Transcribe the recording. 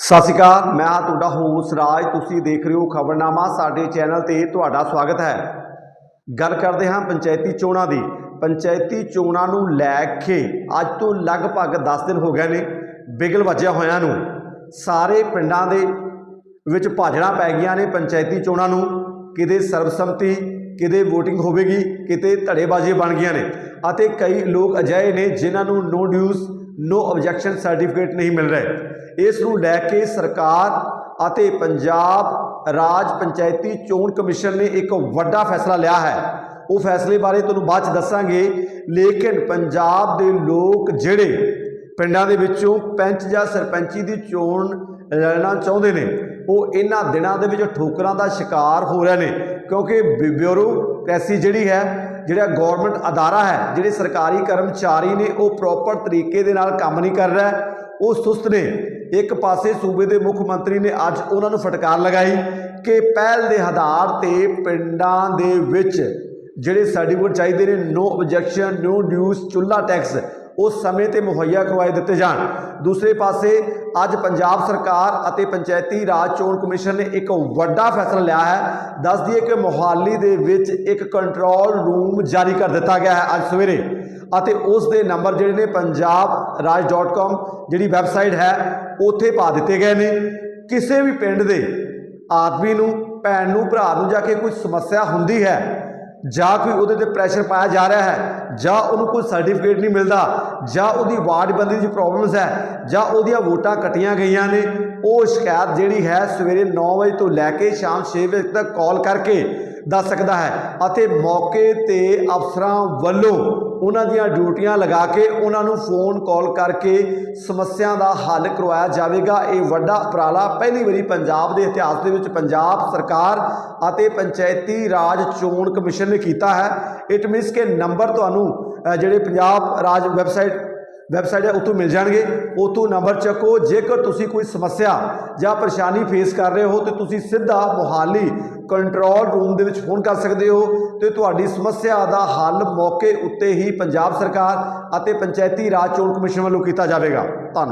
ਸਤਿ ਸ਼੍ਰੀ ਅਕਾਲ, ਮੈਂ ਤੁਹਾਡਾ ਹੋਸ ਰਾਜ, ਤੁਸੀਂ ਦੇਖ ਰਹੇ ਹੋ ਖਬਰਨਾਮਾ, ਸਾਡੇ ਚੈਨਲ ਤੇ ਤੁਹਾਡਾ ਸਵਾਗਤ ਹੈ। ਗੱਲ ਕਰਦੇ ਹਾਂ ਪੰਚਾਇਤੀ ਚੋਣਾਂ ਦੀ। ਪੰਚਾਇਤੀ ਚੋਣਾਂ ਨੂੰ ਲੈ ਕੇ ਅੱਜ ਤੋਂ ਲਗਭਗ 10 ਦਿਨ ਹੋ ਗਏ ਨੇ ਬਿਗਲ ਵੱਜਿਆ ਹੋਇਆਂ ਨੂੰ। ਸਾਰੇ ਪਿੰਡਾਂ ਦੇ ਵਿੱਚ ਭਾਜੜਾਂ ਪੈ ਗਈਆਂ ਨੇ ਪੰਚਾਇਤੀ ਚੋਣਾਂ ਨੂੰ। ਕਿਤੇ ਸਰਬਸੰਮਤੀ, ਕਿਤੇ VOTING ਹੋਵੇਗੀ, ਕਿਤੇ ਧੜੇਬਾਜ਼ੀ ਬਣ ਗਈਆਂ ਨੇ। ਅਤੇ ਕਈ ਲੋਕ ਅਜਿਹੇ ਨੇ ਜਿਨ੍ਹਾਂ ਨੂੰ ਨੋ ਡਿਊਜ਼ ਨੋ ਆਬਜੈਕਸ਼ਨ ਸਰਟੀਫਿਕੇਟ ਨਹੀਂ ਮਿਲ ਰਹੇ। ਇਸ ਨੂੰ ਲੈ ਕੇ ਸਰਕਾਰ ਅਤੇ ਪੰਜਾਬ ਰਾਜ ਪੰਚਾਇਤੀ ਚੋਣ ਕਮਿਸ਼ਨ ਨੇ ਇੱਕ ਵੱਡਾ ਫੈਸਲਾ ਲਿਆ ਹੈ। ਉਹ ਫੈਸਲੇ ਬਾਰੇ ਤੁਹਾਨੂੰ ਬਾਅਦ ਚ ਦੱਸਾਂਗੇ। ਲੇਕਿਨ ਪੰਜਾਬ ਦੇ ਲੋਕ ਜਿਹੜੇ ਪਿੰਡਾਂ ਦੇ ਵਿੱਚੋਂ ਪੰਚ ਜਾਂ ਸਰਪੰਚੀ ਦੀ ਚੋਣ ਲੜਨਾ ਚਾਹੁੰਦੇ ਨੇ, ਉਹ ਇਹਨਾਂ ਦਿਨਾਂ ਦੇ ਵਿੱਚ ਠੋਕਰਾਂ ਦਾ ਸ਼ਿਕਾਰ ਹੋ ਰਹੇ ਨੇ। ਕਿਉਂਕਿ ਬਿ- ਬਿਊਰੋਕ੍ਰੇਸੀ ਜਿਹੜੀ ਹੈ, ਜਿਹੜਾ ਗਵਰਨਮੈਂਟ ਅਦਾਰਾ ਹੈ, ਜਿਹੜੇ ਸਰਕਾਰੀ ਕਰਮਚਾਰੀ ਨੇ, ਉਹ ਪ੍ਰੋਪਰ ਤਰੀਕੇ ਦੇ ਨਾਲ ਕੰਮ ਨਹੀਂ ਕਰ ਰਿਹਾ ਉਹ ਸੁਸਤ ਨੇ। ਇੱਕ ਪਾਸੇ ਸੂਬੇ ਦੇ ਮੁੱਖ ਮੰਤਰੀ ਨੇ ਅੱਜ ਉਹਨਾਂ ਨੂੰ ਫਟਕਾਰ ਲਗਾਈ ਕਿ ਪਹਿਲ ਦੇ ਆਧਾਰ ਤੇ ਪਿੰਡਾਂ ਦੇ ਵਿੱਚ ਜਿਹੜੇ ਸਰਟੀਫਿਕੇਟ ਚਾਹੀਦੇ ਨੇ ਨੋ ਆਬਜੈਕਸ਼ਨ ਨੋ ਡਿਊਸ ਚੁੱਲਾ ਟੈਕਸ ਉਸ ਸਮੇਂ ਤੇ ਮੁਹੱਈਆ ਕਰਵਾਏ ਦਿੱਤੇ ਜਾਣ। ਦੂਸਰੇ ਪਾਸੇ ਅੱਜ ਪੰਜਾਬ ਸਰਕਾਰ ਅਤੇ ਪੰਚਾਇਤੀ ਰਾਜ ਚੋਣ ਕਮਿਸ਼ਨ ਨੇ ਇੱਕ ਵੱਡਾ ਫੈਸਲਾ ਲਿਆ ਹੈ। ਦੱਸ ਦਈਏ ਕਿ ਮੋਹਾਲੀ ਦੇ ਵਿੱਚ ਇੱਕ ਕੰਟਰੋਲ ਰੂਮ ਜਾਰੀ ਕਰ ਦਿੱਤਾ ਗਿਆ ਹੈ ਅੱਜ ਸਵੇਰੇ ਅਤੇ ਉਸ ਦੇ ਨੰਬਰ ਜਿਹੜੇ ਨੇ ਪੰਜਾਬ punjabraj.com ਜਿਹੜੀ ਵੈਬਸਾਈਟ ਹੈ, ਉੱਥੇ ਪਾ ਦਿੱਤੇ ਗਏ ਨੇ। ਕਿਸੇ ਵੀ ਪਿੰਡ ਦੇ ਆਦਮੀ ਨੂੰ, ਭੈਣ ਨੂੰ, ਭਰਾ ਨੂੰ ਜਾ ਕੇ ਕੋਈ ਸਮੱਸਿਆ ਹੁੰਦੀ ਹੈ ਜਾਂ ਕੋਈ ਉਹਦੇ ਤੇ ਪ੍ਰੈਸ਼ਰ ਪਾਇਆ ਜਾ ਰਿਹਾ ਹੈ, ਜਾਂ ਉਹਨੂੰ ਕੋਈ ਸਰਟੀਫਿਕੇਟ ਨਹੀਂ ਮਿਲਦਾ, ਜਾਂ ਉਹਦੀ ਵਾਰਡਬੰਦੀ ਦੀ ਪ੍ਰੋਬਲਮਸ ਹੈ, ਜਾਂ ਉਹਦੀਆਂ ਵੋਟਾਂ ਕੱਟੀਆਂ ਗਈਆਂ ਨੇ, ਉਹ ਸ਼ਿਕਾਇਤ ਜਿਹੜੀ ਹੈ ਸਵੇਰੇ 9 ਵਜੇ ਤੋਂ ਲੈ ਕੇ ਸ਼ਾਮ 6 ਵਜੇ ਤੱਕ ਕਾਲ ਕਰਕੇ ਦੱਸ ਸਕਦਾ ਹੈ ਅਤੇ ਮੌਕੇ ਤੇ ਅਫਸਰਾਂ ਵੱਲੋਂ ਉਹਨਾਂ ਦੀਆਂ ਡਿਊਟੀਆਂ ਲਗਾ ਕੇ ਉਹਨਾਂ ਨੂੰ ਫੋਨ ਕਾਲ ਕਰਕੇ ਸਮੱਸਿਆ ਦਾ ਹੱਲ ਕਰਵਾਇਆ ਜਾਵੇਗਾ। ਇਹ ਵੱਡਾ ਉਪਰਾਲਾ ਪਹਿਲੀ ਵਾਰੀ ਪੰਜਾਬ ਦੇ ਇਤਿਹਾਸ ਦੇ ਵਿੱਚ ਪੰਜਾਬ ਸਰਕਾਰ ਅਤੇ ਪੰਚਾਇਤੀ ਰਾਜ ਚੋਣ ਕਮਿਸ਼ਨ ਨੇ ਕੀਤਾ ਹੈ। ਇਟ ਮੀਨਸ ਕਿ ਨੰਬਰ ਤੁਹਾਨੂੰ ਜਿਹੜੇ ਪੰਜਾਬ ਰਾਜ ਵੈਬਸਾਈਟ ਵੈਬਸਾਈਟ ਹੈ, ਉੱਥੋਂ ਮਿਲ ਜਾਣਗੇ। ਉੱਥੋਂ ਨੰਬਰ ਚੱਕੋ। ਜੇਕਰ ਤੁਸੀਂ ਕੋਈ ਸਮੱਸਿਆ ਜਾਂ ਪਰੇਸ਼ਾਨੀ ਫੇਸ ਕਰ ਰਹੇ ਹੋ, ਤੇ ਤੁਸੀਂ ਸਿੱਧਾ ਮੋਹਾਲੀ ਕੰਟਰੋਲ ਰੂਮ ਦੇ ਵਿੱਚ ਫੋਨ ਕਰ ਸਕਦੇ ਹੋ ਤੇ ਤੁਹਾਡੀ ਸਮੱਸਿਆ ਦਾ ਹੱਲ ਮੌਕੇ ਉੱਤੇ ਹੀ ਪੰਜਾਬ ਸਰਕਾਰ ਅਤੇ ਪੰਚਾਇਤੀ ਰਾਜ ਚੋਣ ਕਮਿਸ਼ਨ ਵੱਲੋਂ ਕੀਤਾ ਜਾਵੇਗਾ। ਧੰਨਵਾਦ।